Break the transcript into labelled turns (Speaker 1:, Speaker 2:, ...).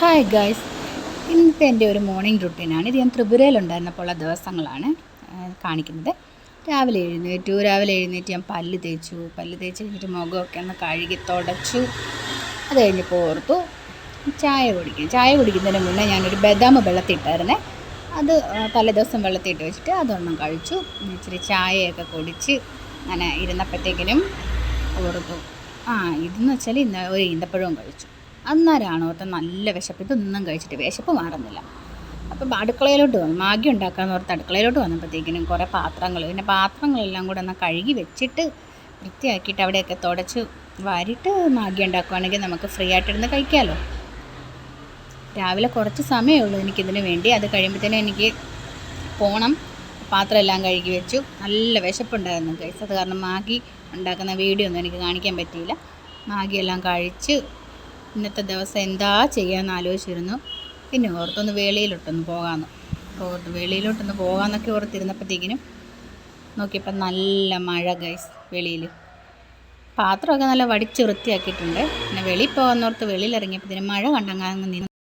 Speaker 1: Hi guys ഇന്നത്തെ എന്റെ ഒരു മോർണിംഗ് റുട്ടീനാണ് ഇത് ഞാൻ ത്രിപുരയിലുണ്ടായിരുന്നപ്പോൾ ദിവസങ്ങളാണ് കാണിക്കുന്നത്. രാവിലെ എഴുന്നേറ്റു. രാവിലെ എഴുന്നേറ്റ് ഞാൻ പല്ല് തേച്ചു. പല്ല് തേച്ച് കഴിഞ്ഞിട്ട് മുഖമൊക്കെ ഒന്ന് കഴുകി തുടച്ചു. അത് കഴിഞ്ഞപ്പോൾ ഓർത്തു ചായ കുടിക്കും ചായ കുടിക്കുന്നതിന് മുന്നേ ഞാനൊരു ബദാം വെള്ളത്തിട്ടായിരുന്നേ. അത് തലേദിവസം വെള്ളത്തിട്ട് വെച്ചിട്ട് അതൊന്നും കഴിച്ചു. ഇച്ചിരി ചായയൊക്കെ കുടിച്ച് അങ്ങനെ ഇരുന്നപ്പോഴത്തേക്കിനും ഓർത്തു ആ ഇതെന്ന് വെച്ചാൽ ഇന്ന് ഒരു ഈന്തപ്പഴവും കഴിച്ചു. അന്നേരമാണ് ഓർത്ത് നല്ല വിശപ്പ്? ഇതൊന്നും കഴിച്ചിട്ട് വിശപ്പ് മാറുന്നില്ല. അപ്പം അടുക്കളയിലോട്ട് വന്നു. മാഗി ഉണ്ടാക്കാമെന്ന് ഓർത്ത് അടുക്കളയിലോട്ട് വന്നപ്പോഴത്തേക്കിനും കുറേ പാത്രങ്ങൾ പിന്നെ പാത്രങ്ങളെല്ലാം കൂടെ ഒന്ന് കഴുകി വെച്ചിട്ട് വൃത്തിയാക്കിയിട്ട് അവിടെയൊക്കെ തുടച്ച് വാരിയിട്ട് മാഗി ഉണ്ടാക്കുവാണെങ്കിൽ നമുക്ക് ഫ്രീ ആയിട്ടിരുന്ന് കഴിക്കാമല്ലോ രാവിലെ കുറച്ച് സമയമേ ഉള്ളൂ എനിക്കിതിന് വേണ്ടി. അത് കഴിയുമ്പോഴത്തേനും എനിക്ക് പോകണം പാത്രമെല്ലാം കഴുകി വെച്ചു. നല്ല വിശപ്പുണ്ടായിരുന്നു ഗൈസ് അത് കാരണം മാഗി ഉണ്ടാക്കുന്ന വീഡിയോ ഒന്നും എനിക്ക് കാണിക്കാൻ പറ്റിയില്ല. മാഗിയെല്ലാം കഴിച്ച് ഇന്നത്തെ ദിവസം എന്താ ചെയ്യാമെന്ന് ആലോചിച്ചിരുന്നു. പിന്നെ ഓർത്തൊന്ന് വേളിയിലോട്ടൊന്ന് പോകാമെന്ന് ഓർത്ത് വെളിയിലോട്ടൊന്ന് പോകാമെന്നൊക്കെ ഓർത്തിരുന്നപ്പോഴത്തേക്കിനും നോക്കിയപ്പോൾ നല്ല മഴ ഗൈസ് വെളിയിൽ പാത്രമൊക്കെ നല്ല വടിച്ച് വൃത്തിയാക്കിയിട്ടുണ്ട്. പിന്നെ വെളിയിൽ പോകാമെന്നോർത്ത് വെളിയിൽ മഴ കണ്ടങ്ങ് നിന്ന്.